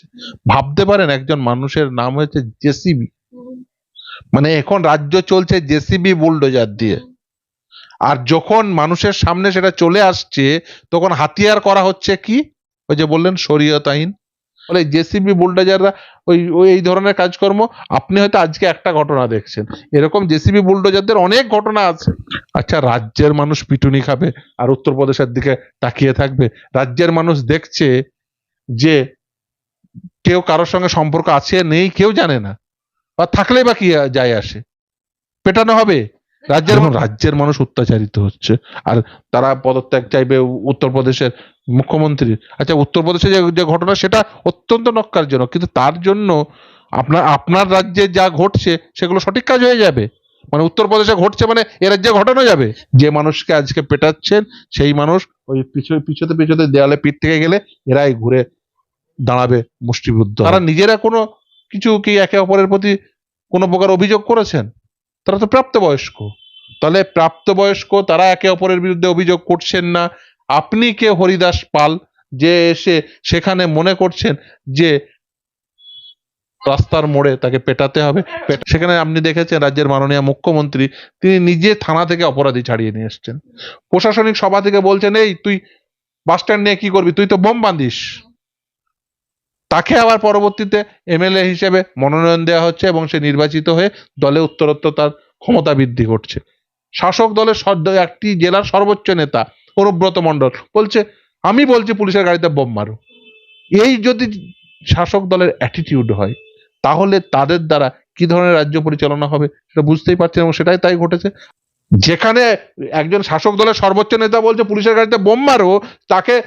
আসছে ভাবতে পারেন একজন মানুষের নাম হচ্ছে জেসিবি। মানে এখন রাজ্য চলছে জেসিবি বুলডোজার দিয়ে। আর যখন মানুষের সামনে সেটা চলে আসছে, তখন হাতিয়ার করা হচ্ছে কি? ওই যে বললেন শরীয়ত আইন বলে জেসিবি বুলডোজাররা ওই ওই, এই ধরনের কাজকর্ম, আপনি হয়তো আজকে একটা ঘটনা দেখছেন। এরকম জেসিবি বুলডোজারদের অনেক ঘটনা আছে। আচ্ছা রাজ্যের মানুষ পিটুনি খাবে আর উত্তরপ্রদেশের দিকে তাকিয়ে থাকবে। রাজ্যের মানুষ দেখছে যে কেউ কারোর সঙ্গে সম্পর্ক আছে নেই কেউ জানে না। বা থাকলে বা কি যায় আসে। পেটানো হবে। রাজ্যের রাজ্যের মানুষ অত্যাচারিত হচ্ছে। আর তারা পদত্যাগ চাইবে উত্তরপ্রদেশের মুখ্যমন্ত্রী আচ্ছা উত্তরপ্রদেশে যে যে ঘটনা সেটা অত্যন্ত নক্কারজনক কিন্তু তার জন্য আপনার আপনার রাজ্যে যা ঘটছে সেগুলো সঠিক কাজ হয়ে যাবে। মানে উত্তরপ্রদেশে ঘটছে মানে এ রাজ্যে ঘটানো যাবে। যে মানুষকে আজকে পেটাচ্ছেন সেই মানুষ ওই পিছু পিছতে পিছতে দেওয়ালে পিঠ থেকে গেলে এরাই ঘুরে দাঁড়াবে মুষ্টিবুদ্ধ তারা নিজেরা কোনো কিছু কি একে অপরের প্রতি কোনো প্রকার অভিযোগ করেছেন? তারা তো প্রাপ্তবয়স্ক। তাহলে প্রাপ্তবয়স্ক তারা একে অপরের বিরুদ্ধে অভিযোগ করছেন না। আপনি কে হরিদাস পাল যে এসে সেখানে মনে করছেন যে রাস্তার মোড়ে তাকে পেটাতে হবে? সেখানে আপনি দেখেছেন রাজ্যের মাননীয় মুখ্যমন্ত্রী তিনি নিজে থানা থেকে অপরাধী ছাড়িয়ে নিয়ে এসছেন। প্রশাসনিক সভা থেকে বলছেন এই তুই বাস স্ট্যান্ড নিয়ে কি করবি? তুই তো বোম বাঁধিস। তাকে আবার পরবর্তীতে এমএলএ হিসেবে মনোনয়ন দেওয়া হচ্ছে এবং সে নির্বাচিত হয়ে দলে উত্তরোত্তর তার ক্ষমতা বৃদ্ধি করছে শাসক দলের একটি জেলার সর্বোচ্চ নেতা অনুব্রত মণ্ডল বলছে, আমি বলছি পুলিশের গাড়িতে বোম মারো। এই যদি শাসক দলের অ্যাটিটিউড হয়, তাহলে তাদের দ্বারা কি ধরনের রাজ্য পরিচালনা হবে সেটা বুঝতেই পারছেন এবং সেটাই তাই ঘটেছে। যেখানে একজন শাসক দলের সর্বোচ্চ নেতা বলছে, পুলিশের গাড়িতে বোম মারো। তাকে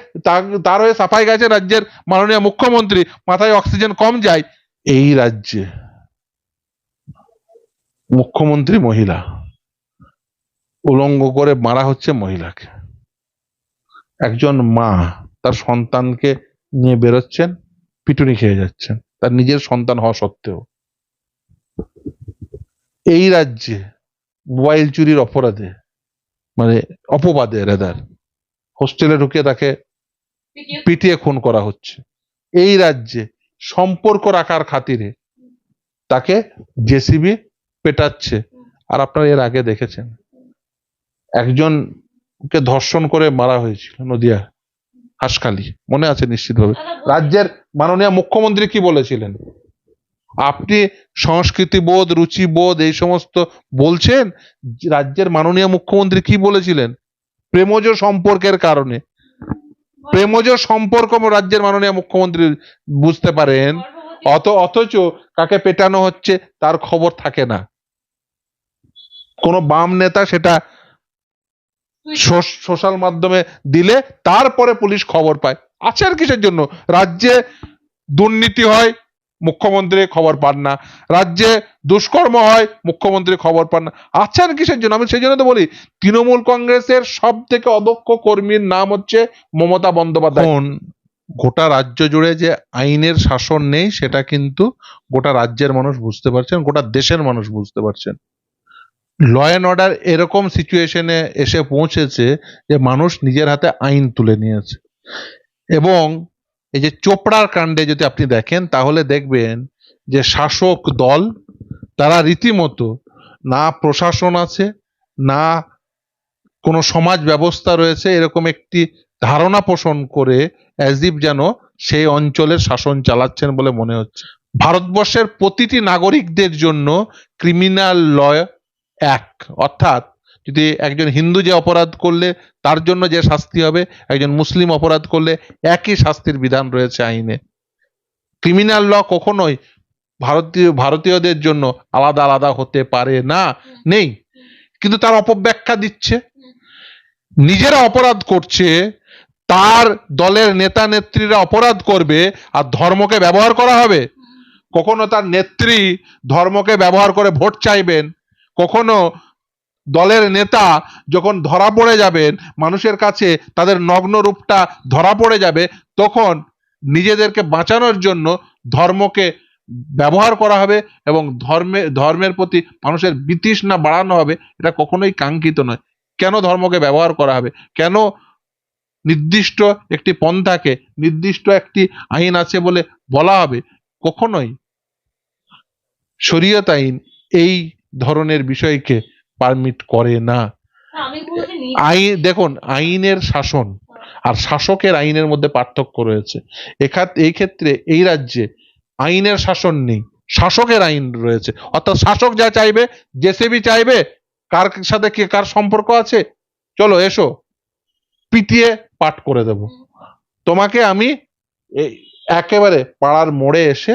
তার হয়ে সাফাই গেছে রাজ্যের মাননীয় মুখ্যমন্ত্রী। মাথায় অক্সিজেন কম যায়। এই রাজ্যে মুখ্যমন্ত্রী মহিলা। উলঙ্গ করে মারা হচ্ছে মহিলাকে। একজন মা তার সন্তানকে নিয়ে বেরোচ্ছেন, পিটুনি খেয়ে যাচ্ছেন। তার নিজের সন্তান হওয়া সত্ত্বেও। এই রাজ্যে মোবাইল চুরির অপরাধে মানে অপবাদে রেদার হোস্টেলে ঢুকে তাকে পিটিয়ে খুন করা হচ্ছে। এই রাজ্যে সম্পর্ক রাখার খাতিরে তাকে জেসিবি পেটাচ্ছে। আর আপনারা এর আগে দেখেছেন একজনকে ধর্ষণ করে মারা হয়েছিল নদিয়া হাসখালি। মনে আছে নিশ্চিতভাবে? রাজ্যের মাননীয় মুখ্যমন্ত্রী কি বলেছিলেন? আপনি সংস্কৃতি বোধ, রুচি বোধ, এই সমস্ত বলছেন, রাজ্যের মাননীয় মুখ্যমন্ত্রী কি বলেছিলেন? প্রেমজ সম্পর্কের কারণে। প্রেমজ সম্পর্ক রাজ্যের মাননীয় মুখ্যমন্ত্রী বুঝতে পারেন, অত অথচ কাকে পেটানো হচ্ছে তার খবর থাকে না। কোন বাম নেতা সেটা সোশ- সোশ্যাল মাধ্যমে দিলে তারপরে পুলিশ খবর পায়। আছে আর কিসের জন্য? রাজ্যে দুর্নীতি হয় মুখ্যমন্ত্রী খবর পান না। রাজ্যে দুষ্কর্ম হয় মুখ্যমন্ত্রী খবর পান না। আছেন কিসের জন্য? আমি সেই জন্য তো বলি, তৃণমূল কংগ্রেসের সব থেকে অদক্ষ কর্মীর নাম হচ্ছে মমতা বন্দ্যোপাধ্যায়। গোটা রাজ্য জুড়ে যে আইনের শাসন নেই, সেটা কিন্তু গোটা রাজ্যের মানুষ বুঝতে পারছেন, গোটা দেশের মানুষ বুঝতে পারছেন। ল অ্যান্ড অর্ডার এরকম সিচুয়েশনে এসে পৌঁছেছে যে মানুষ নিজের হাতে আইন তুলে নিয়েছে। এবং এই যে চোপড়ার কাণ্ডে যদি আপনি দেখেন, তাহলে দেখবেন যে শাসক দল, তারা রীতিমতো না প্রশাসন আছে, না কোনো সমাজ ব্যবস্থা রয়েছে, এরকম একটি ধারণা পোষণ করে অ্যাজিব যেন সেই অঞ্চলের শাসন চালাচ্ছেন বলে মনে হচ্ছে। ভারতবর্ষের প্রতিটি নাগরিকদের জন্য ক্রিমিনাল ল এক, অর্থাৎ যদি একজন হিন্দু যে অপরাধ করলে, তার জন্য যে শাস্তি হবে, একজন মুসলিম অপরাধ করলে একই শাস্তির বিধান রয়েছে আইনে। ক্রিমিনাল ল কখনোই ভারতীয়, ভারতীয়দের জন্য আলাদা আলাদা হতে পারে না, নেই। কিন্তু তার অপব্যাখ্যা দিচ্ছে। নিজেরা অপরাধ করছে, তার দলের নেতা নেত্রীরা অপরাধ করবে আর ধর্মকে ব্যবহার করা হবে। কখনো তার নেত্রী ধর্মকে ব্যবহার করে ভোট চাইবেন, কখনো দলের নেতা যখন ধরা পড়ে যাবেন, মানুষের কাছে তাদের নগ্ন রূপটা ধরা পড়ে যাবে, তখন নিজেদেরকে বাঁচানোর জন্য ধর্মকে ব্যবহার করা হবে এবং ধর্মে, ধর্মের প্রতি মানুষের বিতৃষ্ণা বাড়ানো হবে, এটা কখনোই কাঙ্ক্ষিত নয়। কেন ধর্মকে ব্যবহার করা হবে? কেন নির্দিষ্ট একটি পন্থাকে নির্দিষ্ট একটি আইন আছে বলে বলা হবে? কখনোই। শরীয়ত আইন এই ধরনের বিষয়কে পারমিট করে না। আইন দেখুন আইনের শাসন আর শাসকের আইনের মধ্যে পার্থক্য রয়েছে। এই ক্ষেত্রে এই রাজ্যে আইনের শাসন নেই শাসকের আইন রয়েছে। অর্থাৎ শাসক যা চাইবে জেসিবি চাইবে কার সাথে কে কার সম্পর্ক আছে চলো এসো পিটিয়ে পাঠ করে দেব। তোমাকে আমি একেবারে পাড়ার মোড়ে এসে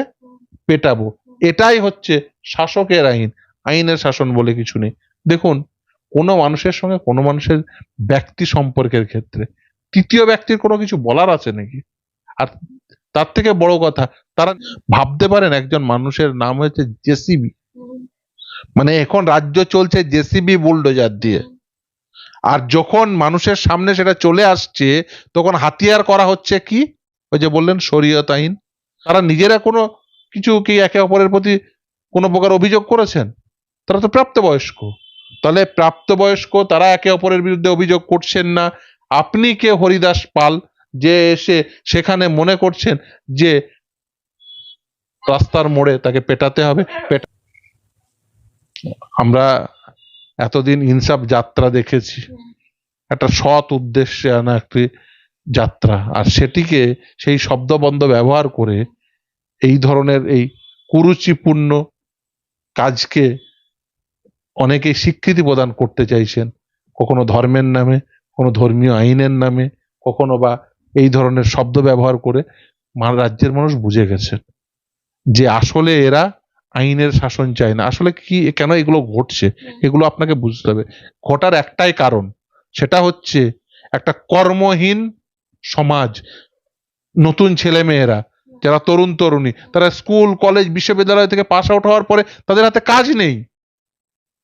পেটাবো। এটাই হচ্ছে শাসকের আইন আইনের শাসন বলে কিছু নেই। দেখুন, কোনো মানুষের সঙ্গে কোনো মানুষের ব্যক্তি সম্পর্কের ক্ষেত্রে, তৃতীয় ব্যক্তির কোনো কিছু বলার আছে নাকি? আর তার থেকে বড় কথা, তারা ভাবতে পারেন একজন মানুষের নাম হচ্ছে জেসিবি। মানে এখন রাজ্য চলছে জেসিবি বুলডোজার দিয়ে। আর যখন মানুষের সামনে সেটা চলে আসছে, তখন হাতিয়ার করা হচ্ছে কি? ওই যে বললেন শরীয়ত আইন তারা নিজেরা কোনো কিছু কি একে অপরের প্রতি কোনো প্রকার অভিযোগ করেছেন? তারা তো প্রাপ্তবয়স্ক। তাহলে প্রাপ্তবয়স্ক তারা একে অপরের বিরুদ্ধে অভিযোগ করছেন না। আপনি কে হরিদাস পাল? যে এসে সেখানে মনে করছেন যে রাস্তার মোড়ে তাকে পেটাতে হবে। আমরা এতদিন ইনসাফ যাত্রা দেখেছি। একটা সৎ উদ্দেশ্যে আনা একটি যাত্রা। আর সেটিকে সেই শব্দবন্ধ ব্যবহার করে এই ধরনের এই কুরুচিপূর্ণ কাজকে অনেকেই স্বীকৃতি প্রদান করতে চাইছেন। কখনো ধর্মের নামে কোনো ধর্মীয় আইনের নামে কখনো বা এই ধরনের শব্দ ব্যবহার করে রাজ্যের মানুষ বুঝে গেছেন যে আসলে এরা আইনের শাসন চায় না। আসলে কি কেন এগুলো ঘটছে? এগুলো আপনাকে বুঝতে হবে। ঘটার একটাই কারণ সেটা হচ্ছে একটা কর্মহীন সমাজ নতুন ছেলে মেয়েরা যারা তরুণ তরুণী তারা স্কুল কলেজ বিশ্ববিদ্যালয় থেকে পাস আউট হওয়ার পরে তাদের হাতে কাজ নেই।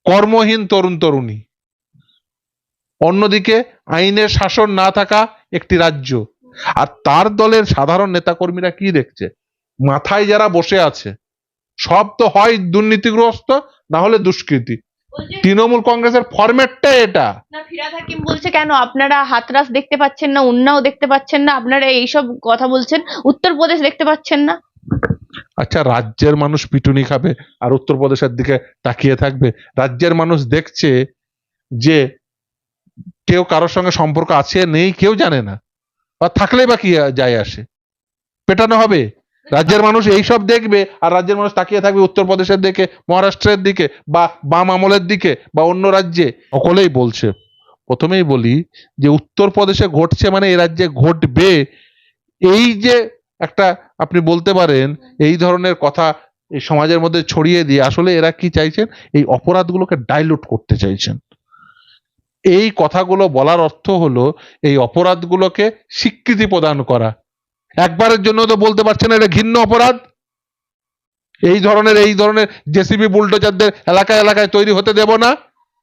কর্মহীন তরুণ তরুণী। অন্যদিকে আইনের শাসন না থাকা একটি রাজ্য। আর তার দলের সাধারণ নেতাকর্মীরা কি দেখছে? মাথায় যারা বসে আছে সব তো হয় দুর্নীতিগ্রস্ত না হলে দুষ্কৃতি। তৃণমূল কংগ্রেসের ফরম্যাটটা এটা। না ফিরাদ হাকিম বলছে কেন আপনারা হাতরাস দেখতে পাচ্ছেন না উন্নাও দেখতে পাচ্ছেন না? আপনারা এইসব কথা বলছেন উত্তরপ্রদেশ দেখতে পাচ্ছেন না? আচ্ছা রাজ্যের মানুষ পিটুনি খাবে আর উত্তরপ্রদেশের দিকে তাকিয়ে থাকবে। রাজ্যের মানুষ দেখছে যে কেউ কারোর সঙ্গে সম্পর্ক আছে নেই, কেউ জানে না। বা থাকলেই বা কি যায় আসে। পেটানো হবে। রাজ্যের মানুষ এইসব দেখবে আর রাজ্যের মানুষ তাকিয়ে থাকবে উত্তরপ্রদেশের দিকে, মহারাষ্ট্রের দিকে বা বাম আমলের দিকে বা অন্য রাজ্যে। সকলেই বলছে। প্রথমেই বলি যে উত্তরপ্রদেশে ঘটছে মানে এই রাজ্যে ঘটবে। এই যে একটা আপনি বলতে পারেন এই ধরনের কথা এই সমাজের মধ্যে ছড়িয়ে দিয়ে আসলে এরা কি চাইছেন? এই অপরাধগুলোকে ডাইলুট করতে চাইছেন। এই কথাগুলো বলার অর্থ হলো এই অপরাধগুলোকে স্বীকৃতি প্রদান করা। একবারের জন্য তো বলতে পারছেন এটা ঘিন্ন অপরাধ। এই ধরনের এই ধরনের জেসিবি বুলডোজারদের এলাকায় এলাকায় তৈরি হতে দেব না।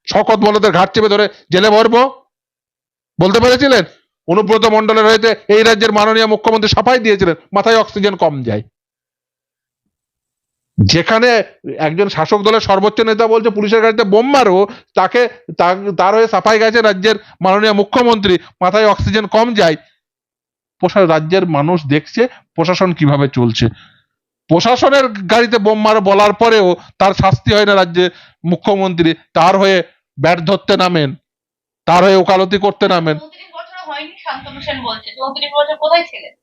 শকত বলদের ঘাট চেপে ধরে জেলে ভরবো। বলতে পেরেছিলেন? অনুব্রত মন্ডলের হইতে এই রাজ্যের মাননীয় মুখ্যমন্ত্রী সাফাই দিয়েছিলেন, মাথায় অক্সিজেন কম যায়। যেখানে একজন শাসক দলের সর্বোচ্চ নেতা বলছে, পুলিশের গাড়িতে বোম মারো, তাকে তার হয়ে সাফাই গেছে রাজ্যের মাননীয় মুখ্যমন্ত্রী, মাথায় অক্সিজেন কম যায়। প্রশা- রাজ্যের মানুষ দেখছে প্রশাসন কীভাবে চলছে। প্রশাসনের গাড়িতে বোম মারো বলার পরেও তার শাস্তি হয় না রাজ্যের মুখ্যমন্ত্রী, তার হয়ে ব্যাট ধরতে নামেন, তার হয়ে ওকালতি করতে নামেন। শান্তনু সেন বলছে চৌত্রিশ বছর কোথায় ছিলেন?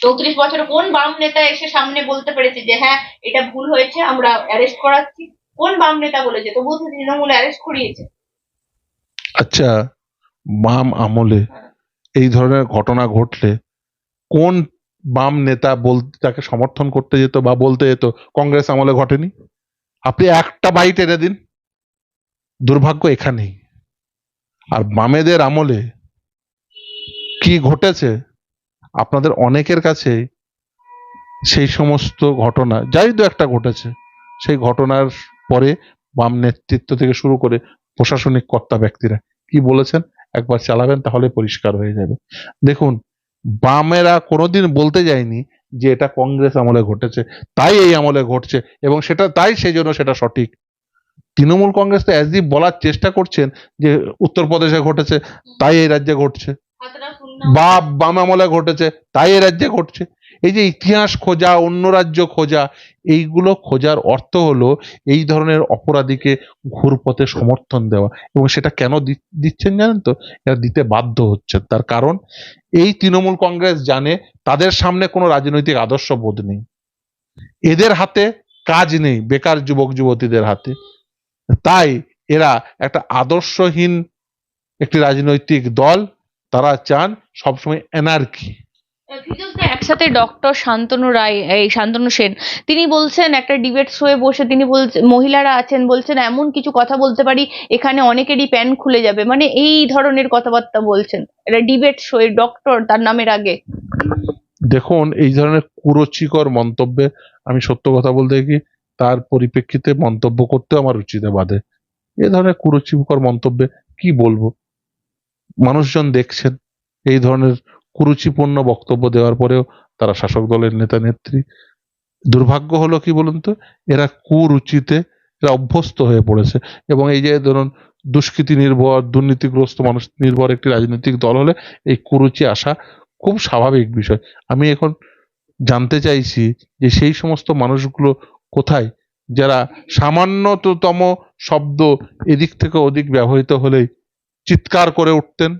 চৌত্রিশ বছরে কোন বাম নেতা এসে সামনে বলতে পেরেছে যে হ্যাঁ এটা ভুল হয়েছে, আমরা অ্যারেস্ট করাচ্ছি কোন বাম নেতা বলেছে? তবু তো তৃণমূল অ্যারেস্ট করিয়েছে। আচ্ছা বাম আমলে এই ধরনের ঘটনা ঘটলে কোন বাম নেতা বলতে তাকে সমর্থন করতে যেত বা বলতে যেত, কংগ্রেস আমলে ঘটেনি আপনি একটা বাইট এনে দিন। দুর্ভাগ্য এখানেই। আর বামেদের আমলে কি ঘটেছে? আপনাদের অনেকের কাছে সেই সমস্ত ঘটনা, যাই দু একটা ঘটেছে, সেই ঘটনার পরে বাম নেতৃত্ব থেকে শুরু করে প্রশাসনিক কর্তা ব্যক্তিরা কি বলেছেন? একবার চালাবেন তাহলে পরিষ্কার হয়ে যাবে। দেখুন, বামেরা কোনোদিন বলতে যায়নি যে এটা কংগ্রেস আমলে ঘটেছে, তাই এই আমলে ঘটছে এবং সেটা, তাই সেই জন্য সেটা সঠিক। তৃণমূল কংগ্রেস তো অ্যাজ বলার চেষ্টা করছেন যে উত্তরপ্রদেশে ঘটেছে, তাই এই রাজ্যে ঘটছে। বা বাম আমলে ঘটেছে, তাই এ রাজ্যে ঘটছে। এই যে ইতিহাস খোঁজা, অন্য রাজ্য খোঁজা, এইগুলো খোঁজার অর্থ হলো এই ধরনের অপরাধীকে ঘুরপথে সমর্থন দেওয়া। এবং সেটা কেন দিচ্ছেন জানেন তো? এটা দিতে বাধ্য হচ্ছে। তার কারণ, এই তৃণমূল কংগ্রেস জানে তাদের সামনে কোনো রাজনৈতিক আদর্শ বোধ নেই। এদের হাতে কাজ নেই, বেকার যুবক যুবতীদের হাতে। তাই এরা একটা আদর্শহীন একটি রাজনৈতিক দল তারা চান সবসময় এনার্কি একসাথে ডক্টর শান্তনু রায় এই শান্তনু সেন তিনি বলছেন একটা ডিবেট শোয়ে বসে তিনি বলছেন মহিলারা আছেন বলছেন এমন কিছু কথা বলতে পারি এখানে অনেকেরই প্যান খুলে যাবে। মানে এই ধরনের কথাবার্তা বলছেন। এটা ডিবেট শোয়ে ডক্টর তার নামের আগে। দেখুন এই ধরনের কুরুচিকর মন্তব্যে আমি সত্য কথা বলতে কি তার পরিপ্রেক্ষিতে মন্তব্য করতেও আমার রুচিতে বাধে। এ ধরনের কুরুচিকর মন্তব্যে কি বলব? মানুষজন দেখছেন এই ধরনের কুরুচিপূর্ণ বক্তব্য দেওয়ার পরেও তারা শাসক দলের নেতা নেত্রী। দুর্ভাগ্য হলো কি বলুন তো? এরা কুরুচিতে, এরা অভ্যস্ত হয়ে পড়েছে। এবং এই যে ধরুন দুষ্কৃতি নির্ভর, দুর্নীতিগ্রস্ত মানুষ নির্ভর একটি রাজনৈতিক দল হলে এই কুরুচি আসা খুব স্বাভাবিক বিষয়। আমি এখন জানতে চাইছি যে সেই সমস্ত মানুষগুলো কোথায়, যারা সামান্যতম শব্দ এদিক থেকে ওদিক ব্যবহৃত হলেই চিৎকার করে উঠতেন।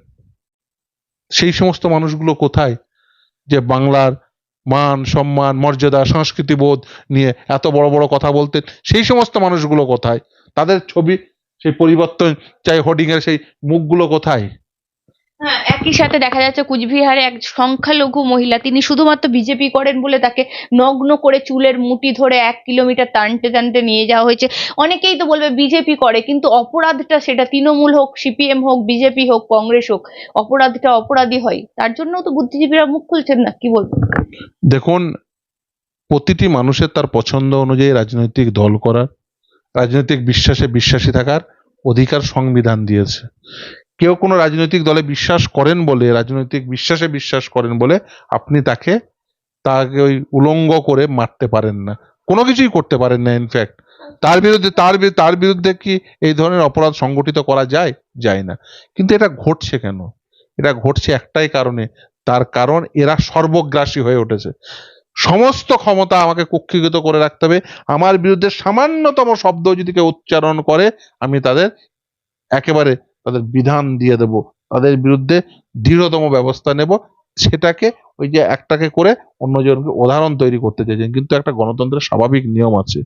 সেই সমস্ত মানুষগুলো কোথায়? যে বাংলার মান, সম্মান, মর্যাদা সংস্কৃতি বোধ নিয়ে এত বড় বড় কথা বলতেন, সেই সমস্ত মানুষগুলো কোথায়? তাদের ছবি, সেই পরিবর্তন, চাই হোর্ডিং এর সেই মুখগুলো কোথায়? হ্যাঁ একই সাথে দেখা যাচ্ছে কুচবিহারে এক সংখ্যালঘু মহিলা। তিনি শুধুমাত্র বিজেপি করেন বলে তাকে নগ্ন করে চুলের মুঠি ধরে এক কিলোমিটার টানতে টানতে নিয়ে যাওয়া হয়েছে। অনেকেই তো বলবে বিজেপি করে, কিন্তু অপরাধটা সেটা তৃণমূল হোক, সিপিএম হোক, বিজেপি হোক, কংগ্রেস হোক, অপরাধটা অপরাধী হয়। তার জন্যও তো বুদ্ধিজীবীরা মুখ খুলছেন না, কি বলব? দেখুন, প্রতিটি মানুষের তার পছন্দ অনুযায়ী রাজনৈতিক দল করার, রাজনৈতিক বিশ্বাসে বিশ্বাসী থাকার অধিকার সংবিধান দিয়েছে। কেউ কোনো রাজনৈতিক দলে বিশ্বাস করেন বলে, রাজনৈতিক বিশ্বাসে বিশ্বাস করেন বলে আপনি তাকে তাকে ওই উলঙ্গ করে মারতে পারেন না। কোনো কিছুই করতে পারেন না ইনফ্যাক্ট তার বিরুদ্ধে, তার তার বিরুদ্ধে কি এই ধরনের অপরাধ সংগঠিত করা যায়? যায় না। কিন্তু এটা ঘটছে কেন? এটা ঘটছে একটাই কারণে। তার কারণ এরা সর্বগ্রাসী হয়ে উঠেছে। সমস্ত ক্ষমতা আমাকে কুক্ষিগত করে রাখতে হবে। আমার বিরুদ্ধে সামান্যতম শব্দ যদি কেউ উচ্চারণ করে, আমি তাদের একেবারে তাদের বিধান দিয়ে দেব। তাদের বিরুদ্ধে দৃঢ়তম ব্যবস্থা নেব। সেটাকে ওই যে একটাকে করে অন্যজনকে উদাহরণ তৈরি করতে চাইছেন কিন্তু একটা গণতন্ত্রের স্বাভাবিক নিয়ম আছে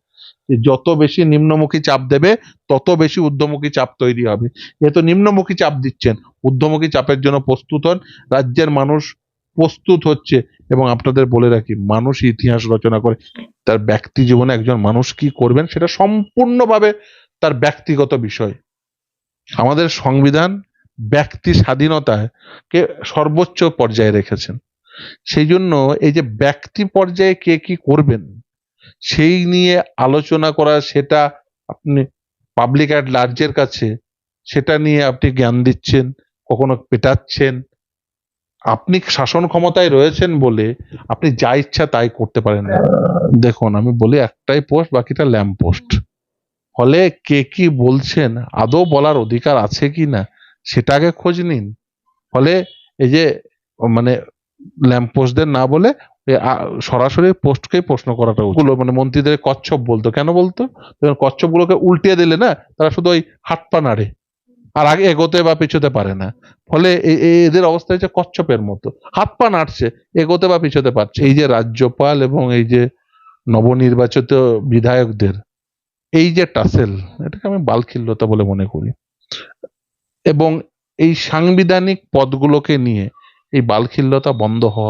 যে যত বেশি নিম্নমুখী চাপ দেবে, তত বেশি ঊর্ধ্বমুখী চাপ তৈরি হবে। যেহেতু নিম্নমুখী চাপ দিচ্ছেন, ঊর্ধ্বমুখী চাপের জন্য প্রস্তুত হন। রাজ্যের মানুষ প্রস্তুত হচ্ছে এবং আপনাদের বলে রাখি, মানুষ ইতিহাস রচনা করে। তার ব্যক্তি জীবনে একজন মানুষ কি করবেন, সেটা সম্পূর্ণভাবে তার ব্যক্তিগত বিষয়। আমাদের সংবিধান ব্যক্তি স্বাধীনতাকে সর্বোচ্চ পর্যায়ে রেখেছেন। সেই জন্য এই যে ব্যক্তি পর্যায়ে কে কি করবেন, সেই নিয়ে আলোচনা করা, সেটা আপনি পাবলিক অ্যাট লার্জের কাছে, সেটা নিয়ে আপনি জ্ঞান দিচ্ছেন, কখনো পেটাচ্ছেন। আপনি শাসন ক্ষমতায় রয়েছেন বলে আপনি যা ইচ্ছা তাই করতে পারেন না। দেখুন, আমি বলি একটাই পোস্ট বাকিটা ল্যাম্প পোস্ট ফলে কে কি বলছেন? আদৌ বলার অধিকার আছে কি না? সেটাকে খোঁজ নিন। ফলে এই যে মানে ল্যাম্প পোস্টদের না বলে সরাসরি পোস্টকেই প্রশ্ন করাটা উচিত। গুলো মানে মন্ত্রীদের কচ্ছপ বলতো। কেন বলতো? কচ্ছপ গুলোকে উল্টিয়ে দিলে না তারা শুধু ওই হাত পা নাড়ে। আর আগে এগোতে বা পিছোতে পারে না। ফলে এদের অবস্থা হচ্ছে কচ্ছপের মতো। হাত পা নাড়ছে এগোতে বা পিছোতে পারছে। এই যে রাজ্যপাল এবং এই যে নবনির্বাচিত বিধায়কদের এই যে টাসেল, এটাকে আমি বালখিল্যতা বলে মনে করি। এবং এই সাংবিধানিক পদগুলোকে নিয়ে এই বালখিল্যতা বন্ধ হওয়া